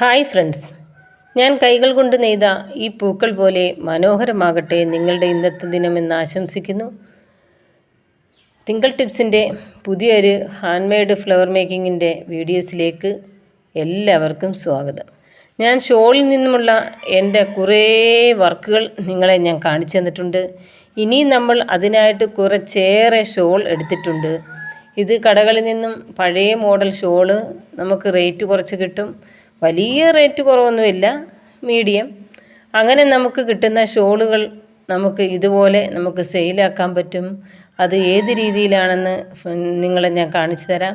Hi friends. ഞാൻ കൈകൾ കൊണ്ട് നെയ്ത ഈ പൂക്കൾ പോലെ മനോഹരമാകട്ടെ നിങ്ങളുടെ ഇന്നത്തെ ദിനമെന്ന് ആശംസിക്കുന്നു. തിങ്കൾ ടിപ്സിന്റെ പുതിയൊരു ഹാൻഡ് മെയ്ഡ് ഫ്ലവർ മേക്കിങ്ങിന്റെ വീഡിയോസിലേക്ക് എല്ലാവർക്കും സ്വാഗതം. ഞാൻ ഷോളിൽ നിന്നുമുള്ള എന്റെ കുറേ വർക്കുകൾ നിങ്ങളെ ഞാൻ കാണിച്ചു തന്നിട്ടുണ്ട്. ഇനി നമ്മൾ അതിനായിട്ട് കുറച്ചേറെ ഷോൾ എടുത്തിട്ടുണ്ട്. ഇത് കടകളിൽ നിന്നും പഴയ മോഡൽ ഷോൾ നമുക്ക് റേറ്റ് കുറച്ച് കിട്ടും. വലിയ റേറ്റ് കുറവൊന്നുമില്ല മീഡിയം അങ്ങനെ നമുക്ക് കിട്ടുന്ന ഷോളുകൾ നമുക്ക് ഇതുപോലെ നമുക്ക് സെയിലാക്കാൻ പറ്റും. അത് ഏത് രീതിയിലാണെന്ന് നിങ്ങളെ ഞാൻ കാണിച്ചു തരാം.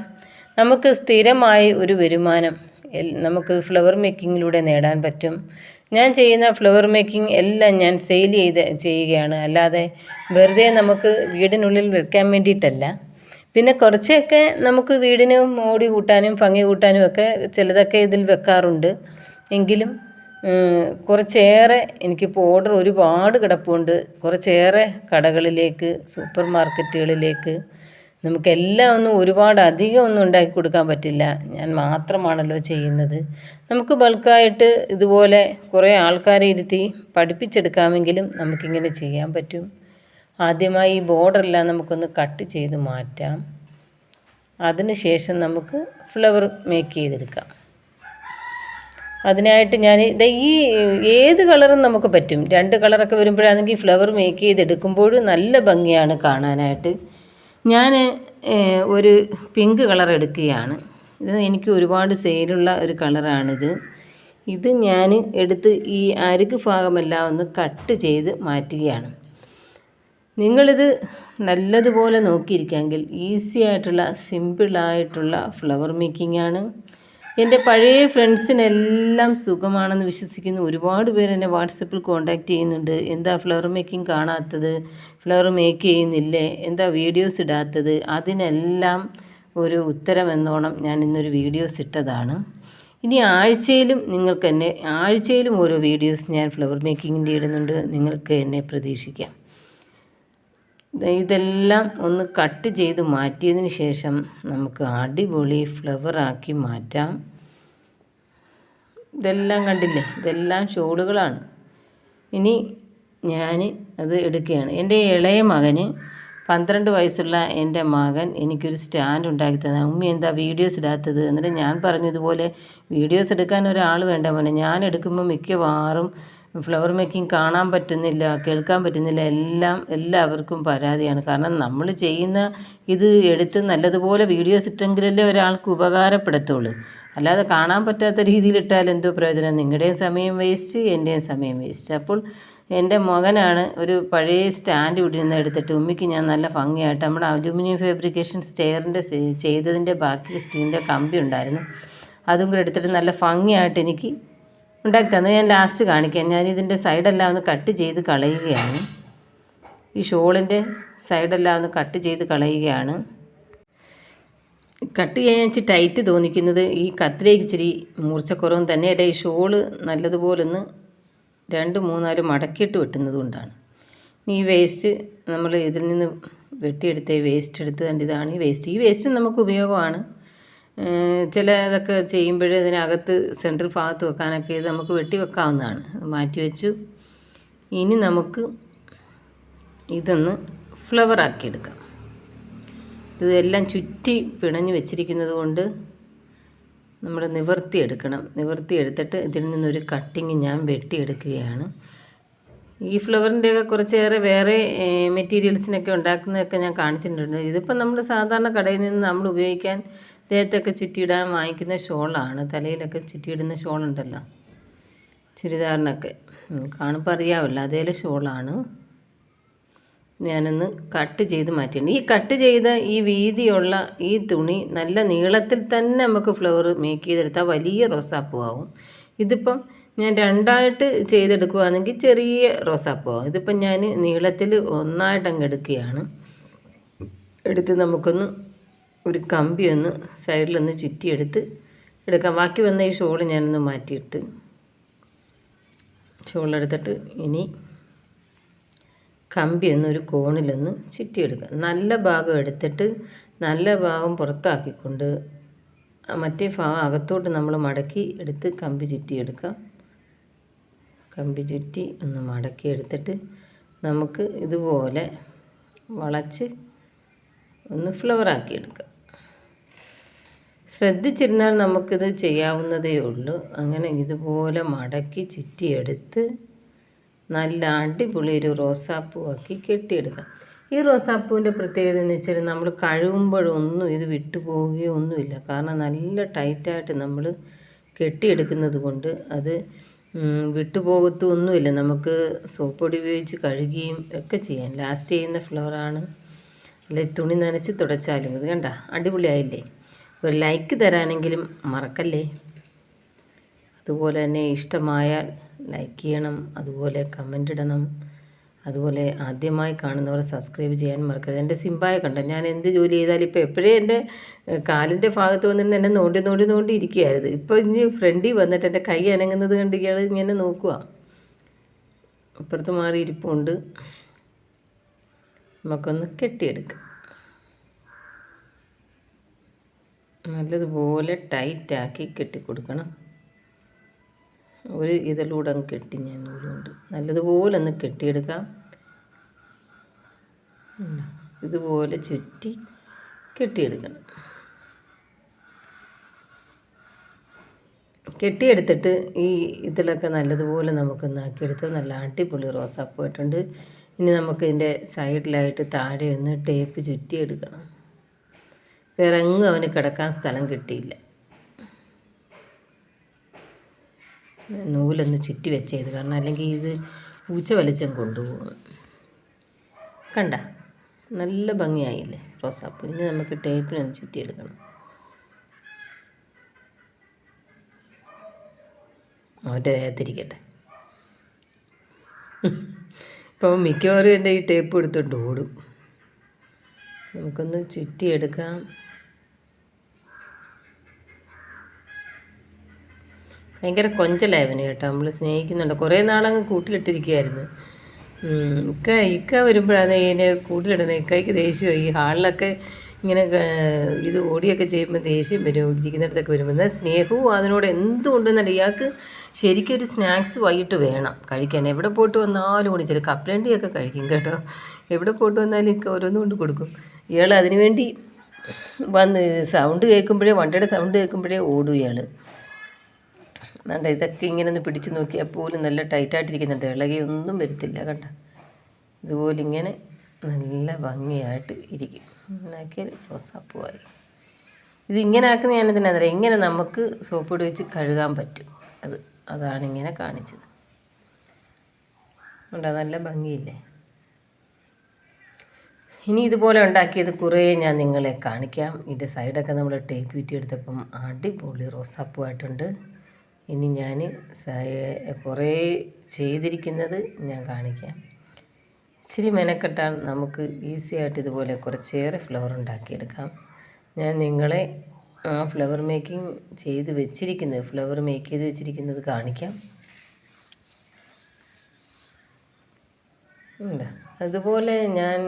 നമുക്ക് സ്ഥിരമായി ഒരു വരുമാനം നമുക്ക് ഫ്ലവർ മേക്കിങ്ങിലൂടെ നേടാൻ പറ്റും. ഞാൻ ചെയ്യുന്ന ഫ്ലവർ മേക്കിംഗ് എല്ലാം ഞാൻ സെയിൽ ചെയ്ത് ചെയ്യുകയാണ്. അല്ലാതെ വെറുതെ നമുക്ക് വീടിനുള്ളിൽ വെക്കാൻ വേണ്ടിയിട്ടല്ല. പിന്നെ കുറച്ചൊക്കെ നമുക്ക് വീടിന് മോടി കൂട്ടാനും ഭംഗി കൂട്ടാനും ഒക്കെ ചിലതൊക്കെ ഇതിൽ വെക്കാറുണ്ട്. എങ്കിലും കുറച്ചേറെ എനിക്കിപ്പോൾ ഓർഡർ ഒരുപാട് കിടപ്പുണ്ട്. കുറച്ചേറെ കടകളിലേക്ക് സൂപ്പർ മാർക്കറ്റുകളിലേക്ക് നമുക്കെല്ലാം ഒന്നും ഒരുപാട് അധികം ഒന്നും ഉണ്ടാക്കി കൊടുക്കാൻ പറ്റില്ല. ഞാൻ മാത്രമാണല്ലോ ചെയ്യുന്നത്. നമുക്ക് ബൾക്കായിട്ട് ഇതുപോലെ കുറേ ആൾക്കാരെ ഇരുത്തി പഠിപ്പിച്ചെടുക്കാമെങ്കിലും നമുക്കിങ്ങനെ ചെയ്യാൻ പറ്റും. ആദ്യമായി ഈ ബോർഡറെല്ലാം നമുക്കൊന്ന് കട്ട് ചെയ്ത് മാറ്റാം. അതിനുശേഷം നമുക്ക് ഫ്ലവർ മേക്ക് ചെയ്തെടുക്കാം. അതിനായിട്ട് ഞാൻ ഇത് ഈ ഏത് കളറും നമുക്ക് പറ്റും. രണ്ട് കളറൊക്കെ വരുമ്പോഴാണെങ്കിൽ ഫ്ലവർ മേക്ക് ചെയ്തെടുക്കുമ്പോഴും നല്ല ഭംഗിയാണ് കാണാനായിട്ട്. ഞാൻ ഒരു പിങ്ക് കളർ എടുക്കുകയാണ്. ഇത് എനിക്ക് ഒരുപാട് സെയിലുള്ള ഒരു കളറാണിത്. ഇത് ഞാൻ എടുത്ത് ഈ അരുക് ഭാഗമെല്ലാം ഒന്ന് കട്ട് ചെയ്ത് മാറ്റുകയാണ്. നിങ്ങളിത് നല്ലതുപോലെ നോക്കിയിരിക്കാമെങ്കിൽ ഈസി ആയിട്ടുള്ള സിമ്പിളായിട്ടുള്ള ഫ്ലവർ മേക്കിംഗ് ആണ്. എന്റെ പഴയ ഫ്രണ്ട്സിനെല്ലാം സുഖമാണെന്ന് വിശ്വസിക്കുന്നു ഒരുപാട് പേര് എന്നെ വാട്സപ്പിൽ കോൺടാക്റ്റ് ചെയ്യുന്നുണ്ട്. എന്താ ഫ്ലവർ മേക്കിംഗ് കാണാത്തത്? ഫ്ലവർ മേക്ക് ചെയ്യുന്നില്ലേ? എന്താ വീഡിയോസ് ഇടാത്തത്? അതിനെല്ലാം ഒരു ഉത്തരം എന്നോണം ഞാൻ ഇന്നൊരു വീഡിയോസ് ഇട്ടതാണ്. ഇനി ആഴ്ചയിലും നിങ്ങൾക്ക് എന്നെ ആഴ്ചയിലും ഓരോ വീഡിയോസ് ഞാൻ ഫ്ലവർ മേക്കിങ്ങിന്റെ ഇടുന്നുണ്ട്. നിങ്ങൾക്ക് എന്നെ പ്രതീക്ഷിക്കാം. ഇതെല്ലാം ഒന്ന് കട്ട് ചെയ്ത് മാറ്റിയതിന് ശേഷം നമുക്ക് അടിപൊളി ഫ്ലവറാക്കി മാറ്റാം. ഇതെല്ലാം കണ്ടില്ലേ? ഇതെല്ലാം ഷോളുകളാണ് ഇനി ഞാൻ അത് എടുക്കുകയാണ്. എന്റെ ഇളയ മകന് പന്ത്രണ്ട് വയസ്സുള്ള എന്റെ മകൻ എനിക്കൊരു സ്റ്റാൻഡ് ഉണ്ടാക്കി തന്നെ. ഉമ്മി എന്താ വീഡിയോസ് ഇടാത്തത്? എന്നിട്ട് ഞാൻ പറഞ്ഞതുപോലെ വീഡിയോസ് എടുക്കാൻ ഒരാൾ വേണ്ട മോനെ. ഞാൻ എടുക്കുമ്പോൾ മിക്കവാറും ഫ്ലവർ മേക്കിംഗ് കാണാൻ പറ്റുന്നില്ല കേൾക്കാൻ പറ്റുന്നില്ല എല്ലാം എല്ലാവർക്കും പരാതിയാണ്. കാരണം നമ്മൾ ചെയ്യുന്ന ഇത് എടുത്ത് നല്ലതുപോലെ വീഡിയോസ് ഇട്ടെങ്കിലല്ലേ ഒരാൾക്ക് ഉപകാരപ്പെടത്തുള്ളൂ. അല്ലാതെ കാണാൻ പറ്റാത്ത രീതിയിൽ ഇട്ടാൽ എന്തോ പ്രയോജനം? നിങ്ങളുടെയും സമയം വേസ്റ്റ് എന്റെയും സമയം വേസ്റ്റ് അപ്പോൾ എന്റെ മകനാണ് ഒരു പഴയ സ്റ്റാൻഡ് ഇവിടെ നിന്ന് എടുത്തിട്ട് ഉമ്മിക്ക് ഞാൻ നല്ല ഭംഗിയായിട്ട് നമ്മുടെ അലൂമിനിയം ഫാബ്രിക്കേഷൻ സ്റ്റെയറിന്റെ ചെയ്തതിന്റെ ബാക്കി സ്റ്റീലിന്റെ കമ്പി ഉണ്ടായിരുന്നു. അതും കൂടെ എടുത്തിട്ട് നല്ല ഭംഗിയായിട്ട് എനിക്ക് ഉണ്ടാക്കി തന്നു. ഞാൻ ലാസ്റ്റ് കാണിക്കാം. ഞാൻ ഇതിന്റെ സൈഡെല്ലാം ഒന്ന് കട്ട് ചെയ്ത് കളയുകയാണ്. ഈ ഷോളിന്റെ സൈഡെല്ലാം ഒന്ന് കട്ട് ചെയ്ത് കളയുകയാണ്. കട്ട് ചെയ്യാൻ വെച്ച് ടൈറ്റ് തോന്നിക്കുന്നത് ഈ കത്തിലേക്ക് ഇച്ചിരി മൂർച്ചക്കുറവും തന്നെയല്ല ഈ ഷോൾ നല്ലതുപോലെ ഒന്ന് രണ്ട് മൂന്നാൽ മടക്കിയിട്ട് വെട്ടുന്നത് കൊണ്ടാണ്. ഈ വേസ്റ്റ് നമ്മൾ ഇതിൽ നിന്ന് വെട്ടിയെടുത്ത വേസ്റ്റ് എടുത്ത് കണ്ടിതാണ് ഈ വേസ്റ്റ് ഈ വേസ്റ്റ് നമുക്ക് ഉപയോഗമാണ്. ചില ഇതൊക്കെ ചെയ്യുമ്പോൾ ഇതിനകത്ത് സെൻട്രൽ ഭാഗത്ത് വെക്കാനൊക്കെ ഇത് നമുക്ക് വെട്ടി വെക്കാവുന്നതാണ്. മാറ്റി വെച്ചു. ഇനി നമുക്ക് ഇതൊന്ന് ഫ്ലവറാക്കി എടുക്കാം. ഇതെല്ലാം ചുറ്റി പിണഞ്ഞ് വെച്ചിരിക്കുന്നത് കൊണ്ട് നമ്മൾ നിവർത്തി എടുത്തിട്ട് ഇതിൽ നിന്നൊരു കട്ടിങ് ഞാൻ വെട്ടിയെടുക്കുകയാണ് ഈ ഫ്ലവറിന്റെയൊക്കെ കുറച്ചേറെ വേറെ മെറ്റീരിയൽസിനൊക്കെ ഉണ്ടാക്കുന്നതൊക്കെ ഞാൻ കാണിച്ചിട്ടുണ്ട്. ഇതിപ്പോൾ നമ്മൾ സാധാരണ കടയിൽ നിന്ന് നമ്മൾ ഉപയോഗിക്കാൻ ദേഹത്തൊക്കെ ചുറ്റിയിടാൻ വാങ്ങിക്കുന്ന ഷോളാണ്. തലയിലൊക്കെ ചുറ്റിയിടുന്ന ഷോളുണ്ടല്ലോ. ചുരിദാറിനൊക്കെ. കാണുമ്പോൾ അറിയാമല്ലോ അതേലെ ഷോളാണ്. ഞാനൊന്ന് കട്ട് ചെയ്ത് മാറ്റിയിട്ടുണ്ട്. ഈ കട്ട് ചെയ്ത ഈ വീതിയുള്ള ഈ തുണി നല്ല നീളത്തിൽ തന്നെ നമുക്ക് ഫ്ലവർ മേക്ക് ചെയ്തെടുത്താൽ വലിയ റോസാപ്പൂ ആവും ഇതിപ്പം ഞാൻ രണ്ടായിട്ട് ചെയ്തെടുക്കുകയാണെങ്കിൽ ചെറിയ റോസാപ്പൂ ആവും ഇതിപ്പം ഞാൻ നീളത്തിൽ ഒന്നായിട്ട് അങ്ങ് എടുക്കുകയാണ്. എടുത്ത് നമുക്കൊന്ന് ഒരു കമ്പി ഒന്ന് സൈഡിലൊന്ന് ചുറ്റിയെടുത്ത് എടുക്കാം. ബാക്കി വന്ന ഈ ഷോൾ ഞാനൊന്ന് മാറ്റിയിട്ട് ഷോളെടുത്തിട്ട് ഇനി കമ്പി ഒന്ന് ഒരു കോണിലൊന്ന് ചുറ്റിയെടുക്കുക നല്ല ഭാഗം എടുത്തിട്ട് നല്ല ഭാഗം പുറത്താക്കിക്കൊണ്ട് മറ്റേ ഭാഗം അകത്തോട്ട് നമ്മൾ മടക്കി എടുത്ത് കമ്പി ചുറ്റിയെടുക്കാം. കമ്പി ചുറ്റി ഒന്ന് മടക്കി എടുത്തിട്ട് നമുക്ക് ഇതുപോലെ വളച്ച് ഒന്ന് ഫ്ലവറാക്കി എടുക്കാം ശ്രദ്ധിച്ചിരുന്നാൽ നമുക്കിത് ചെയ്യാവുന്നതേ ഉള്ളൂ. അങ്ങനെ ഇതുപോലെ മടക്കി ചുറ്റിയെടുത്ത് നല്ല അടിപൊളി ഒരു റോസാപ്പൂവാക്കി കെട്ടിയെടുക്കാം ഈ റോസാപ്പൂവിന്റെ പ്രത്യേകത എന്ന് വെച്ചാൽ നമ്മൾ കഴുകുമ്പോഴൊന്നും ഇത് വിട്ടുപോവുകയോ ഒന്നുമില്ല. കാരണം നല്ല ടൈറ്റായിട്ട് നമ്മൾ കെട്ടിയെടുക്കുന്നത് കൊണ്ട് അത് വിട്ടുപോകത്തൊന്നുമില്ല നമുക്ക് സോപ്പ് പൊടി ഉപയോഗിച്ച് കഴുകുകയും ഒക്കെ ചെയ്യാം. ലാസ്റ്റ് ചെയ്യുന്ന ഫ്ലോറാണ് അല്ലെ തുണി നനച്ച് തുടച്ചാലും. ഇത് കണ്ട അടിപൊളിയായില്ലേ? ഒരു ലൈക്ക് തരാനെങ്കിലും മറക്കല്ലേ? അതുപോലെ തന്നെ ഇഷ്ടമായാൽ ലൈക്ക് ചെയ്യണം അതുപോലെ കമന്റ് ഇടണം അതുപോലെ ആദ്യമായി കാണുന്നവർ സബ്സ്ക്രൈബ് ചെയ്യാൻ മറക്കരുത്. എന്റെ സിമ്പായ കണ്ട? ഞാൻ എന്ത് ജോലി ചെയ്താലും ഇപ്പോൾ എപ്പോഴേ എന്റെ കാലിന്റെ ഭാഗത്ത് വന്നിട്ട് എന്നെ നോണ്ടി നോണ്ടി നോണ്ടി ഇരിക്കുകയായിരുന്നു. ഇപ്പോൾ ഇനി ഫ്രണ്ടിൽ വന്നിട്ട് എന്റെ കൈ അനങ്ങുന്നത് കണ്ട് ഇയാൾ ഇങ്ങനെ നോക്കുക അപ്പുറത്ത് മാറി ഇരിപ്പുണ്ട് നമുക്കൊന്ന് കെട്ടിയെടുക്കാം. നല്ലതുപോലെ ടൈറ്റാക്കി കെട്ടിക്കൊടുക്കണം. ഒരു ഇതിലൂടെ അങ്ങ് കെട്ടി ഞാൻ നൂലുകൊണ്ട് നല്ലതുപോലെ ഒന്ന് കെട്ടിയെടുക്കാം. ഇതുപോലെ ചുറ്റി കെട്ടിയെടുക്കണം. കെട്ടിയെടുത്തിട്ട് ഈ ഇതിലൊക്കെ നല്ലതുപോലെ നമുക്കൊന്ന് ആക്കിയെടുത്ത് നല്ല അടിപൊളി റോസാപ്പൂ ഇനി നമുക്ക് ഇതിന്റെ സൈഡിലായിട്ട് താഴെ ഒന്ന് ടേപ്പ് ചുറ്റിയെടുക്കണം. വേറെ എങ്ങും അവന് കിടക്കാൻ സ്ഥലം കിട്ടിയില്ല. നൂലൊന്ന് ചുറ്റി വെച്ചത് കാരണം അല്ലെങ്കിൽ ഇത് പൂച്ച വലിച്ചം കൊണ്ടുപോകും. കണ്ട? നല്ല ഭംഗിയായില്ലേ? റോസാപ്പൂ. ഇനി നമുക്ക് ടേപ്പിനൊന്ന് ചുറ്റിയെടുക്കണം. അവന്റെ ദേഹത്തിരിക്കട്ടെ. ഇപ്പം മിക്കവാറും എന്റെ ഈ ടേപ്പ് എടുത്തുകൊണ്ട് ഓടും. നമുക്കൊന്ന് ചുറ്റിയെടുക്കാം. ഭയങ്കര കൊഞ്ചലായവന് കേട്ടോ. നമ്മൾ സ്നേഹിക്കുന്നുണ്ട്. കുറേ നാളങ്ങ് കൂട്ടിലിട്ടിരിക്കുകയായിരുന്നു ഇക്ക ഇക്ക വരുമ്പോഴാണ് ഇതിനെ കൂട്ടിലിടുന്നത്. ഇക്കയ്ക്ക് ദേഷ്യമായി ഈ ഹാളിലൊക്കെ ഇങ്ങനെ ഇത് ഓടിയൊക്കെ ചെയ്യുമ്പോൾ ദേഷ്യം വരും. ഇരിക്കുന്നിടത്തൊക്കെ വരുമ്പോൾ എന്നാൽ സ്നേഹവും അതിനോട് എന്തുകൊണ്ടെന്നല്ല ഇയാൾക്ക് ശരിക്കും ഒരു സ്നാക്സ് വൈകിട്ട് വേണം കഴിക്കാൻ. എവിടെ പോയിട്ട് വന്നാലും ഓടിച്ചാൽ കപ്പലണ്ടിയൊക്കെ കഴിക്കും കേട്ടോ. എവിടെ പോയിട്ട് വന്നാലും ഇക്ക ഓരോന്നും കൊണ്ട് കൊടുക്കും. ഇയാൾ അതിനുവേണ്ടി വന്ന് സൗണ്ട് കേൾക്കുമ്പോഴേ വണ്ടിയുടെ സൗണ്ട് കേൾക്കുമ്പോഴേ ഓടും ഇയാൾ കണ്ട ഇതൊക്കെ ഇങ്ങനെ ഒന്ന് പിടിച്ച് നോക്കിയാൽ പോലും നല്ല ടൈറ്റായിട്ടിരിക്കുന്നുണ്ട് ഇളകിയൊന്നും വരത്തില്ല കണ്ട? ഇതുപോലെ ഇങ്ങനെ നല്ല ഭംഗിയായിട്ട് ഇരിക്കും. എന്നാക്കിയാൽ റോസാപ്പൂവായി ഇത് ഇങ്ങനെ ആക്കുന്ന ഞാൻ എന്തിനാ ഇങ്ങനെ നമുക്ക് സോപ്പ് പൊടി വെച്ച് കഴുകാൻ പറ്റും. അത് അതാണ് ഇങ്ങനെ കാണിച്ചത്. ഉണ്ടോ നല്ല ഭംഗിയില്ലേ? ഇനി ഇതുപോലെ ഉണ്ടാക്കിയത് കുറേ ഞാൻ നിങ്ങളെ കാണിക്കാം. ഇതിന്റെ സൈഡൊക്കെ നമ്മൾ ടേപ്പ് വീറ്റി എടുത്തപ്പം അടിപൊളി റോസാപ്പൂവായിട്ടുണ്ട്. ഇനി ഞാൻ കുറേ ചെയ്തിരിക്കുന്നത് ഞാൻ കാണിക്കാം. ഇച്ചിരി മെനക്കെട്ടാൽ നമുക്ക് ഈസി ആയിട്ട് ഇതുപോലെ കുറച്ചേറെ ഫ്ലവർ ഉണ്ടാക്കിയെടുക്കാം. ഞാൻ നിങ്ങളെ ആ ഫ്ലവർ മേക്കിംഗ് ചെയ്ത് വെച്ചിരിക്കുന്നത് ഫ്ലവർ മേക്ക് ചെയ്ത് വെച്ചിരിക്കുന്നത് കാണിക്കാം. അതുപോലെ ഞാൻ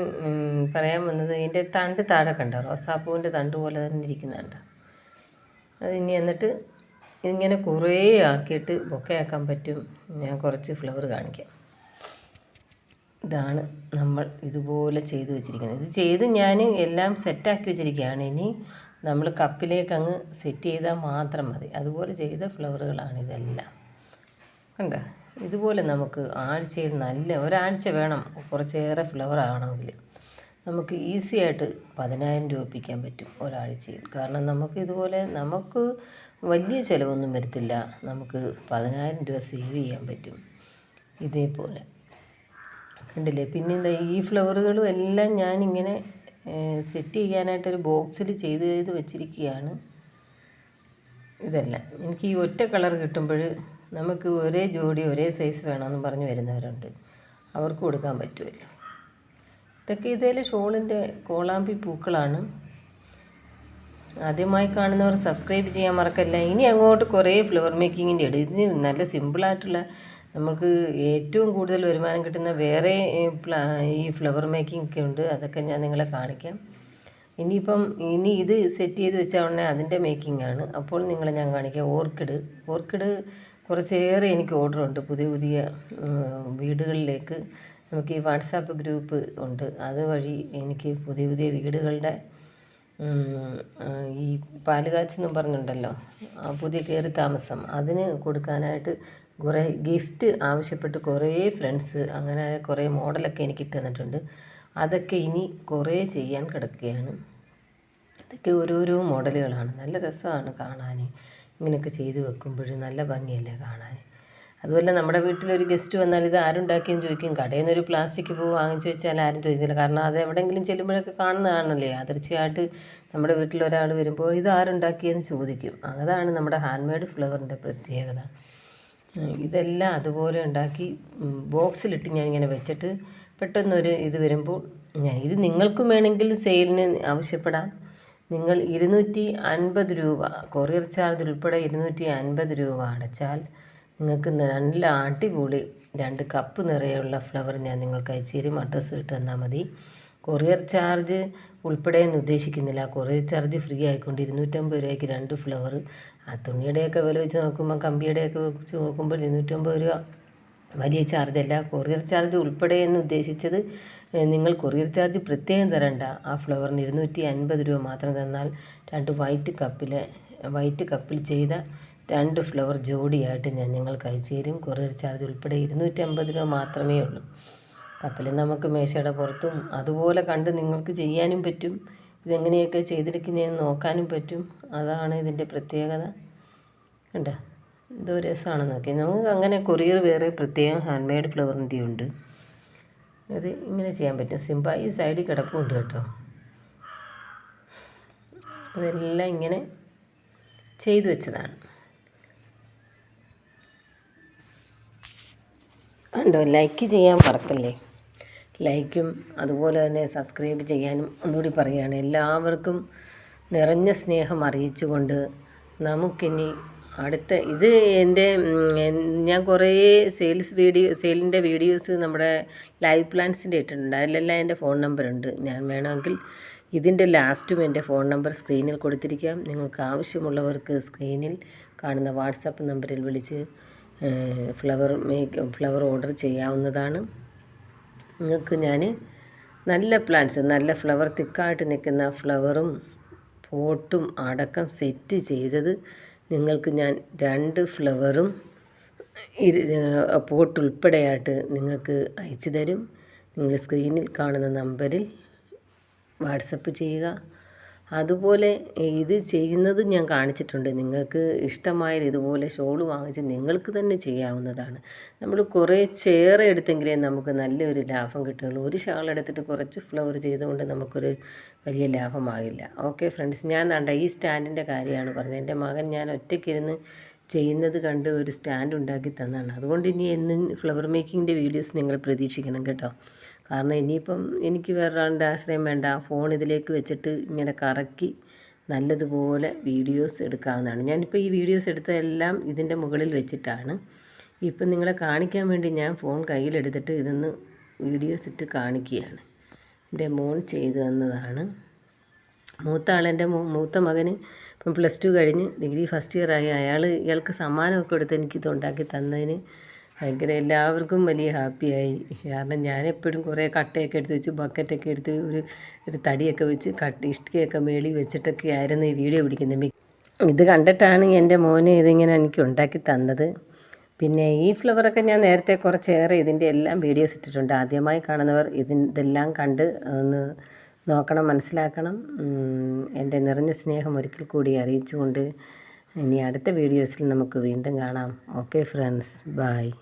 പറയാൻ വന്നത് ഇതിന്റെ തണ്ട് താഴെ കണ്ടോ? റോസാപ്പൂവിന്റെ തണ്ട് പോലെ തന്നെ ഇരിക്കുന്നുണ്ട്. അത് ഇനി എന്നിട്ട് ഇങ്ങനെ കുറേ ആക്കിയിട്ട് ബൊക്കയാക്കാൻ പറ്റും. ഞാൻ കുറച്ച് ഫ്ലവർ കാണിക്കാം. ഇതാണ് നമ്മൾ ഇതുപോലെ ചെയ്തു വെച്ചിരിക്കുന്നത്. ഇത് ചെയ്ത് ഞാൻ എല്ലാം സെറ്റാക്കി വെച്ചിരിക്കുകയാണ്. ഇനി നമ്മൾ കപ്പിലേക്ക് അങ്ങ് സെറ്റ് ചെയ്താൽ മാത്രം മതി. അതുപോലെ ചെയ്ത ഫ്ലവറുകളാണ് ഇതെല്ലാം. കണ്ട? ഇതുപോലെ നമുക്ക് ആഴ്ചയിൽ നല്ല ഒരാഴ്ച വേണം. കുറച്ചേറെ ഫ്ലവർ ആണെങ്കിൽ നമുക്ക് ഈസി ആയിട്ട് പതിനായിരം രൂപിക്കാൻ പറ്റും ഒരാഴ്ചയിൽ. കാരണം നമുക്ക് ഇതുപോലെ നമുക്ക് വലിയ ചിലവൊന്നും വരത്തില്ല. നമുക്ക് പതിനായിരം രൂപ സേവ് ചെയ്യാൻ പറ്റും ഇതേപോലെ. കണ്ടില്ലേ? പിന്നെ എന്താ ഈ ഫ്ലവറുകളും എല്ലാം ഞാനിങ്ങനെ സെറ്റ് ചെയ്യാനായിട്ടൊരു ബോക്സിൽ ചെയ്ത് ചെയ്ത് വെച്ചിരിക്കുകയാണ്. ഇതെല്ലാം. എനിക്ക് ഈ ഒറ്റ കളർ കിട്ടുമ്പോൾ നമുക്ക് ഒരേ ജോഡി ഒരേ സൈസ് വേണമെന്ന് പറഞ്ഞ് വരുന്നവരുണ്ട്. അവർക്ക് കൊടുക്കാൻ പറ്റുമല്ലോ. ഇതൊക്കെ ഇതേലെ ഷോളിന്റെ കോളാമ്പി പൂക്കളാണ്. ആദ്യമായി കാണുന്നവർ സബ്സ്ക്രൈബ് ചെയ്യാൻ മറക്കല്ല. ഇനി അങ്ങോട്ട് കുറേ ഫ്ലവർ മേക്കിങ്ങിന്റെ ഇടും ഇതിന് നല്ല സിമ്പിളായിട്ടുള്ള നമുക്ക് ഏറ്റവും കൂടുതൽ വരുമാനം കിട്ടുന്ന വേറെ ഈ ഫ്ലവർ മേക്കിംഗ് ഒക്കെ ഉണ്ട്. അതൊക്കെ ഞാൻ നിങ്ങളെ കാണിക്കാം. ഇനിയിപ്പം ഇനി ഇത് സെറ്റ് ചെയ്ത് വെച്ച ഉടനെ അതിന്റെ മേക്കിംഗ് ആണ് അപ്പോൾ നിങ്ങളെ ഞാൻ കാണിക്കാം. ഓർക്കിഡ്. ഓർക്കിഡ് കുറച്ചേറെ എനിക്ക് ഓർഡർ ഉണ്ട് പുതിയ പുതിയ വീടുകളിലേക്ക് നമുക്ക് ഈ വാട്സാപ്പ് ഗ്രൂപ്പ് ഉണ്ട്. അതുവഴി എനിക്ക് പുതിയ പുതിയ വീടുകളുടെ ഈ പാലുകാച്ചെന്നും പറഞ്ഞുണ്ടല്ലോ പുതിയ കയറി താമസം. അതിന് കൊടുക്കാനായിട്ട് കുറേ ഗിഫ്റ്റ് ആവശ്യപ്പെട്ട് കുറേ ഫ്രണ്ട്സ് അങ്ങനെ കുറേ മോഡലൊക്കെ എനിക്ക് തന്നിട്ടുണ്ട്. അതൊക്കെ ഇനി കുറേ ചെയ്യാൻ കിടക്കുകയാണ്. അതൊക്കെ ഓരോരോ മോഡലുകളാണ്. നല്ല രസമാണ് കാണാൻ ഇങ്ങനെയൊക്കെ ചെയ്ത് വെക്കുമ്പോഴും നല്ല ഭംഗിയല്ലേ കാണാൻ? അതുപോലെ നമ്മുടെ വീട്ടിലൊരു ഗസ്റ്റ് വന്നാൽ ഇത് ആരുണ്ടാക്കിയെന്ന് ചോദിക്കും. കടയിൽ നിന്നൊരു പ്ലാസ്റ്റിക് പൂ വാങ്ങിച്ചു വെച്ചാൽ ആരും ചോദിക്കില്ല കാരണം അത് എവിടെയെങ്കിലും ചെല്ലുമ്പോഴൊക്കെ കാണുന്നതാണല്ലേ. അതിർച്ചയായിട്ട് നമ്മുടെ വീട്ടിൽ ഒരാൾ വരുമ്പോൾ ഇത് ആരുണ്ടാക്കിയെന്ന് ചോദിക്കും. അതാണ് നമ്മുടെ ഹാൻഡ് മെയ്ഡ് ഫ്ലവറിന്റെ പ്രത്യേകത. ഇതെല്ലാം അതുപോലെ ഉണ്ടാക്കി ബോക്സിലിട്ട് ഞാനിങ്ങനെ വെച്ചിട്ട് പെട്ടെന്നൊരു ഇത് വരുമ്പോൾ ഞാൻ ഇത് നിങ്ങൾക്കും വേണമെങ്കിൽ സെയിലിന് ആവശ്യപ്പെടാം. നിങ്ങൾ ഇരുന്നൂറ്റി അൻപത് രൂപ കൊറിയർ ചാർജ് ഉൾപ്പെടെ ഇരുന്നൂറ്റി അൻപത് രൂപ അടച്ചാൽ നിങ്ങൾക്ക് നല്ല അടിപൊളി രണ്ട് കപ്പ് നിറയെയുള്ള ഫ്ലവർ ഞാൻ നിങ്ങൾക്ക് അയച്ചു തരും. അഡ്രസ്സ് ഇട്ട് തന്നാൽ മതി. കൊറിയർ ചാർജ് ഉൾപ്പെടെ എന്ന് ഉദ്ദേശിക്കുന്നില്ല. കൊറിയർ ചാർജ് ഫ്രീ ആയിക്കൊണ്ട് ഇരുന്നൂറ്റമ്പത് രൂപയ്ക്ക് രണ്ട് ഫ്ലവർ ആ തുണിയുടെയൊക്കെ വില വെച്ച് നോക്കുമ്പോൾ കമ്പിയുടെയൊക്കെ വെച്ച് നോക്കുമ്പോൾ ഇരുന്നൂറ്റമ്പത് രൂപ വലിയ ചാർജല്ല കൊറിയർ ചാർജ് ഉൾപ്പെടെ എന്ന് ഉദ്ദേശിച്ചത് നിങ്ങൾ കൊറിയർ ചാർജ് പ്രത്യേകം തരണ്ട. ആ ഫ്ലവറിന് ഇരുന്നൂറ്റി അൻപത് രൂപ മാത്രം തന്നാൽ രണ്ട് വൈറ്റ് കപ്പിൽ വൈറ്റ് കപ്പിൽ ചെയ്ത രണ്ട് ഫ്ലവർ ജോഡിയായിട്ട് ഞാൻ നിങ്ങൾക്ക് അയച്ചു തരും. കൊറിയർ ചാർജ് ഉൾപ്പെടെ ഇരുന്നൂറ്റമ്പത് രൂപ മാത്രമേ ഉള്ളൂ. കപ്പിൽ നമുക്ക് മേശയുടെ പുറത്തും അതുപോലെ കണ്ട് നിങ്ങൾക്ക് ചെയ്യാനും പറ്റും. ഇതെങ്ങനെയൊക്കെ ചെയ്തിരിക്കുന്നതെന്ന് നോക്കാനും പറ്റും. അതാണ് ഇതിന്റെ പ്രത്യേകത. കണ്ടോ? എന്തോ രസമാണ് നോക്കി നമുക്ക് അങ്ങനെ കൊറിയർ വേറെ പ്രത്യേകം ഹാൻഡ് മെയ്ഡ് ഫ്ലവറിന്റെ ഉണ്ട് അത് ഇങ്ങനെ ചെയ്യാൻ പറ്റും. സിമ്പായി ഈ സൈഡിൽ കിടപ്പുണ്ട് കേട്ടോ. അതെല്ലാം ഇങ്ങനെ ചെയ്തു വെച്ചതാണ്. കണ്ടോ ലൈക്ക് ചെയ്യാൻ മറക്കല്ലേ? ലൈക്കും അതുപോലെ തന്നെ സബ്സ്ക്രൈബ് ചെയ്യാനും ഒന്നുകൂടി പറയുകയാണ്. എല്ലാവർക്കും നിറഞ്ഞ സ്നേഹം അറിയിച്ചുകൊണ്ട് നമുക്കിനി അടുത്ത ഇത് എന്റെ ഞാൻ കുറേ സെയിൽസ് വീഡിയോ സെയിലിന്റെ വീഡിയോസ് നമ്മുടെ ലൈവ് പ്ലാൻസിന്റെ ഇട്ടിട്ടുണ്ട്. അതിലെല്ലാം എന്റെ ഫോൺ നമ്പർ ഉണ്ട്. ഞാൻ വേണമെങ്കിൽ ഇതിന്റെ ലാസ്റ്റും എന്റെ ഫോൺ നമ്പർ സ്ക്രീനിൽ കൊടുത്തിരിക്കാം. നിങ്ങൾക്ക് ആവശ്യമുള്ളവർക്ക് സ്ക്രീനിൽ കാണുന്ന വാട്സപ്പ് നമ്പറിൽ വിളിച്ച് ഫ്ലവർ മേക്ക് ഫ്ലവർ ഓർഡർ ചെയ്യാവുന്നതാണ്. നിങ്ങൾക്ക് ഞാൻ നല്ല പ്ലാന്റ്സ് നല്ല ഫ്ലവർ തിക്കായിട്ട് നിൽക്കുന്ന ഫ്ലവറും പോട്ടും അടക്കം സെറ്റ് ചെയ്തത് നിങ്ങൾക്ക് ഞാൻ രണ്ട് ഫ്ലവറും പോട്ട് ഉൾപ്പെടെയായിട്ട് നിങ്ങൾക്ക് അയച്ചു തരും. നിങ്ങൾ സ്ക്രീനിൽ കാണുന്ന നമ്പറിൽ വാട്സപ്പ് ചെയ്യുക. അതുപോലെ ഇത് ചെയ്യുന്നത് ഞാൻ കാണിച്ചിട്ടുണ്ട്. നിങ്ങൾക്ക് ഇഷ്ടമായ ഇതുപോലെ ഷോൾ വാങ്ങിച്ച് നിങ്ങൾക്ക് തന്നെ ചെയ്യാവുന്നതാണ്. നമ്മൾ കുറേ ചേറെ എടുത്തെങ്കിലേ നമുക്ക് നല്ലൊരു ലാഭം കിട്ടുകയുള്ളൂ. ഒരു ഷാൾ എടുത്തിട്ട് കുറച്ച് ഫ്ലവർ ചെയ്തുകൊണ്ട് നമുക്കൊരു വലിയ ലാഭമാകില്ല. ഓക്കെ ഫ്രണ്ട്സ് ഞാൻ കണ്ട ഈ സ്റ്റാൻഡിന്റെ കാര്യമാണ് പറഞ്ഞത്. എന്റെ മകൻ ഞാൻ ഒറ്റയ്ക്കിരുന്ന് ചെയ്യുന്നത് കണ്ട് ഒരു സ്റ്റാൻഡ് ഉണ്ടാക്കി തന്നതാണ്. അതുകൊണ്ട് ഇനി എന്നും ഫ്ലവർ മേക്കിങ്ങിന്റെ വീഡിയോസ് നിങ്ങൾ പ്രതീക്ഷിക്കണം കേട്ടോ. കാരണം ഇനിയിപ്പം എനിക്ക് വേറൊരാളുടെ ആശ്രയം വേണ്ട. ഫോൺ ഇതിലേക്ക് വെച്ചിട്ട് ഇങ്ങനെ കറക്കി നല്ലതുപോലെ വീഡിയോസ് എടുക്കാവുന്നതാണ്. ഞാനിപ്പോൾ ഈ വീഡിയോസ് എടുത്തതെല്ലാം ഇതിന്റെ മുകളിൽ വെച്ചിട്ടാണ്. ഇപ്പം നിങ്ങളെ കാണിക്കാൻ വേണ്ടി ഞാൻ ഫോൺ കയ്യിലെടുത്തിട്ട് ഇതൊന്ന് വീഡിയോസ് ഇട്ട് കാണിക്കുകയാണ്. എന്റെ മോൻ ചെയ്തു തന്നതാണ്. മൂത്ത ആളെന്റെ മൂത്ത മകന് ഇപ്പം പ്ലസ് ടു കഴിഞ്ഞ് ഡിഗ്രി ഫസ്റ്റ് ഇയർ ആയി അയാൾ ഇയാൾക്ക് സമ്മാനമൊക്കെ എടുത്ത് എനിക്കിത് ഉണ്ടാക്കി തന്നതിന് ഭയങ്കര എല്ലാവർക്കും വലിയ ഹാപ്പിയായി. കാരണം ഞാൻ എപ്പോഴും കുറേ കട്ടയൊക്കെ എടുത്ത് വെച്ച് ബക്കറ്റൊക്കെ എടുത്ത് ഒരു ഒരു തടിയൊക്കെ വെച്ച് കട്ട് ഇഷ്ടികയൊക്കെ മേളി വെച്ചിട്ടൊക്കെ ആയിരുന്നു ഈ വീഡിയോ പിടിക്കുന്നത്. ഇത് കണ്ടിട്ടാണ് എന്റെ മോനെ ഇതിങ്ങനെ എനിക്ക് ഉണ്ടാക്കി തന്നത്. പിന്നെ ഈ ഫ്ലവറൊക്കെ ഞാൻ നേരത്തെ കുറച്ചേറെ ഇതിന്റെ എല്ലാം വീഡിയോസ് ഇട്ടിട്ടുണ്ട്. ആദ്യമായി കാണുന്നവർ ഇതെല്ലാം കണ്ട് ഒന്ന് നോക്കണം മനസ്സിലാക്കണം. എന്റെ നിറഞ്ഞ സ്നേഹം ഒരിക്കൽ കൂടി അറിയിച്ചുകൊണ്ട് ഇനി അടുത്ത വീഡിയോസിൽ നമുക്ക് വീണ്ടും കാണാം. Okay friends. ബായ്